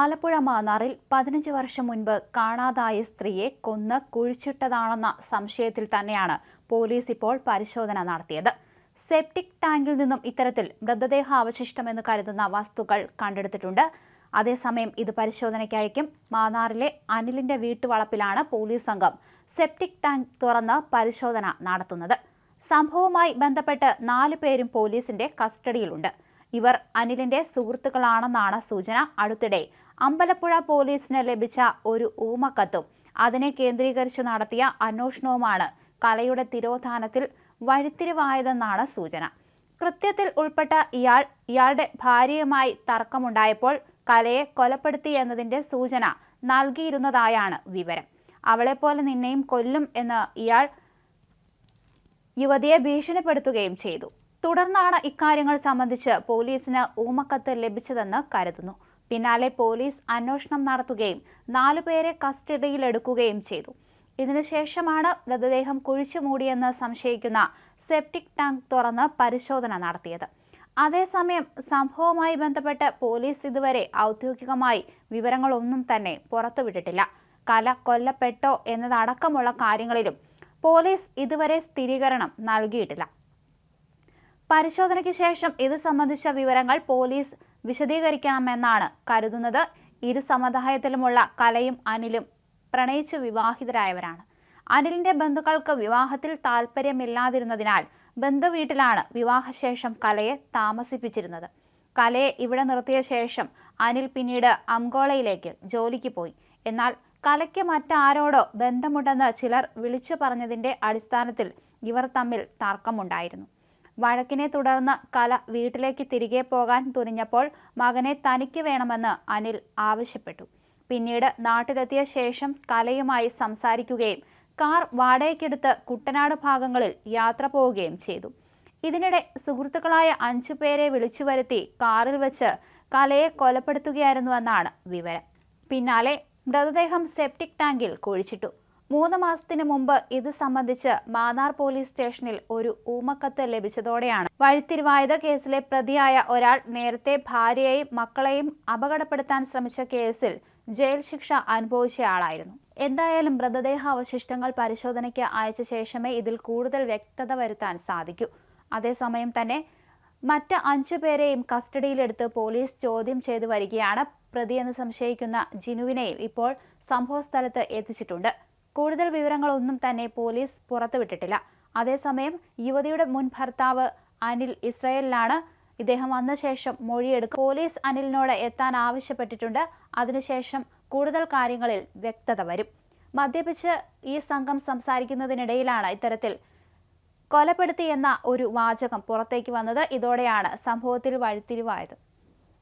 ആലപ്പുഴ മാന്നാറിൽ പതിനഞ്ച് വർഷം മുൻപ് കാണാതായ സ്ത്രീയെ കൊന്ന് കുഴിച്ചിട്ടതാണെന്ന സംശയത്തിൽ തന്നെയാണ് പോലീസ് ഇപ്പോൾ പരിശോധന നടത്തിയത്. സെപ്റ്റിക് ടാങ്കിൽ നിന്നും ഇത്തരത്തിൽ മൃതദേഹാവശിഷ്ടമെന്ന് കരുതുന്ന വസ്തുക്കൾ കണ്ടെടുത്തിട്ടുണ്ട്. അതേസമയം ഇത് പരിശോധനയ്ക്കയക്കും മാന്നാറിലെ അനിലിന്റെ വീട്ടുവളപ്പിലാണ് പോലീസ് സംഘം സെപ്റ്റിക് ടാങ്ക് തുറന്ന് പരിശോധന നടത്തുന്നത്. സംഭവവുമായി ബന്ധപ്പെട്ട് നാല് പേരും പോലീസിന്റെ കസ്റ്റഡിയിലുണ്ട്. ഇവർ അനിലിന്റെ സുഹൃത്തുക്കളാണെന്നാണ് സൂചന. അടുത്തിടെ അമ്പലപ്പുഴ പോലീസിന് ലഭിച്ച ഒരു ഊമക്കത്തും അതിനെ കേന്ദ്രീകരിച്ച് നടത്തിയ അന്വേഷണവുമാണ് കലയുടെ തിരോധാനത്തിൽ വഴിത്തിരിവായതെന്നാണ് സൂചന. കൃത്യത്തിൽ ഉൾപ്പെട്ട ഇയാൾ ഇയാളുടെ ഭാര്യയുമായി തർക്കമുണ്ടായപ്പോൾ കലയെ കൊലപ്പെടുത്തി എന്നതിന്റെ സൂചന നൽകിയിരുന്നതായാണ് വിവരം. അവളെപ്പോലെ നിന്നെയും കൊല്ലും എന്ന് ഇയാൾ യുവതിയെ ഭീഷണിപ്പെടുത്തുകയും ചെയ്തു. തുടർന്നാണ് ഇക്കാര്യങ്ങൾ സംബന്ധിച്ച് പോലീസിന് ഊമക്കത്ത് ലഭിച്ചതെന്ന് കരുതുന്നു. പിന്നാലെ പോലീസ് അന്വേഷണം നടത്തുകയും നാലുപേരെ കസ്റ്റഡിയിലെടുക്കുകയും ചെയ്തു. ഇതിനുശേഷമാണ് മൃതദേഹം കുഴിച്ചു മൂടിയെന്ന് സംശയിക്കുന്ന സെപ്റ്റിക് ടാങ്ക് തുറന്ന് പരിശോധന നടത്തിയത്. അതേസമയം സംഭവവുമായി ബന്ധപ്പെട്ട് പോലീസ് ഇതുവരെ ഔദ്യോഗികമായി വിവരങ്ങളൊന്നും തന്നെ പുറത്തുവിട്ടിട്ടില്ല. കല കൊല്ലപ്പെട്ടോ എന്നതടക്കമുള്ള കാര്യങ്ങളിലും പോലീസ് ഇതുവരെ സ്ഥിരീകരണം നൽകിയിട്ടില്ല. പരിശോധനയ്ക്ക് ശേഷം ഇത് സംബന്ധിച്ച വിവരങ്ങൾ പോലീസ് വിശദീകരിക്കണമെന്നാണ് കരുതുന്നത്. ഇരു സമുദായത്തിലുമുള്ള കലയും അനിലും പ്രണയിച്ച് വിവാഹിതരായവരാണ്. അനിലിന്റെ ബന്ധുക്കൾക്ക് വിവാഹത്തിൽ താല്പര്യമില്ലാതിരുന്നതിനാൽ ബന്ധുവീട്ടിലാണ് വിവാഹശേഷം കലയെ താമസിപ്പിച്ചിരുന്നത്. കലയെ ഇവിടെ നിർത്തിയ ശേഷം അനിൽ പിന്നീട് അംഗോളയിലേക്ക് ജോലിക്ക് പോയി. എന്നാൽ കലയ്ക്ക് മറ്റാരോടോ ബന്ധമുണ്ടെന്ന് ചിലർ വിളിച്ചു പറഞ്ഞതിന്റെ അടിസ്ഥാനത്തിൽ ഇവർ തമ്മിൽ തർക്കമുണ്ടായിരുന്നു. വഴക്കിനെ തുടർന്ന് കല വീട്ടിലേക്ക് തിരികെ പോകാൻ തുനിഞ്ഞപ്പോൾ മകനെ തനിക്ക് വേണമെന്ന് അനിൽ ആവശ്യപ്പെട്ടു. പിന്നീട് നാട്ടിലെത്തിയ ശേഷം കലയുമായി സംസാരിക്കുകയും കാർ വാടകയ്ക്കെടുത്ത് കുട്ടനാട് ഭാഗങ്ങളിൽ യാത്ര പോവുകയും ചെയ്തു. ഇതിനിടെ സുഹൃത്തുക്കളായ അഞ്ചു പേരെ വിളിച്ചു വരുത്തി കാറിൽ വെച്ച് കലയെ കൊലപ്പെടുത്തുകയായിരുന്നുവെന്നാണ് വിവരം. പിന്നാലെ മൃതദേഹം സെപ്റ്റിക് ടാങ്കിൽ കുഴിച്ചിട്ടു. മൂന്ന് മാസത്തിന് മുമ്പ് ഇത് സംബന്ധിച്ച് മാന്നാർ പോലീസ് സ്റ്റേഷനിൽ ഒരു ഊമക്കത്ത് ലഭിച്ചതോടെയാണ്. വഴിത്തിരിവായത് കേസിലെ പ്രതിയായ ഒരാൾ നേരത്തെ ഭാര്യയെയും മക്കളെയും അപകടപ്പെടുത്താൻ ശ്രമിച്ച കേസിൽ ജയിൽ ശിക്ഷ അനുഭവിച്ചയാളായിരുന്നു എന്തായാലും മൃതദേഹാവശിഷ്ടങ്ങൾ പരിശോധനയ്ക്ക് അയച്ച ശേഷമേ ഇതിൽ കൂടുതൽ വ്യക്തത വരുത്താൻ സാധിക്കൂ. അതേസമയം തന്നെ മറ്റ് അഞ്ചു പേരെയും കസ്റ്റഡിയിലെടുത്ത് പോലീസ് ചോദ്യം ചെയ്തു വരികയാണ്. പ്രതിയെന്ന് സംശയിക്കുന്ന ജിനുവിനെയും ഇപ്പോൾ സംഭവസ്ഥലത്ത് എത്തിച്ചിട്ടുണ്ട്. കൂടുതൽ വിവരങ്ങളൊന്നും തന്നെ പോലീസ് പുറത്തുവിട്ടിട്ടില്ല. അതേസമയം യുവതിയുടെ മുൻ ഭർത്താവ് അനിൽ ഇസ്രയേലിലാണ് ഇദ്ദേഹം വന്ന ശേഷം മൊഴിയെടുക്കും പോലീസ് അനിലിനോട് എത്താൻ ആവശ്യപ്പെട്ടിട്ടുണ്ട്. അതിനുശേഷം കൂടുതൽ കാര്യങ്ങളിൽ വ്യക്തത വരും. മദ്യപിച്ച് ഈ സംഘം സംസാരിക്കുന്നതിനിടയിലാണ് ഇത്തരത്തിൽ കൊലപ്പെടുത്തി എന്ന ഒരു വാചകം പുറത്തേക്ക് വന്നത്. ഇതോടെയാണ് സംഭവത്തിൽ വഴിത്തിരിവായത്.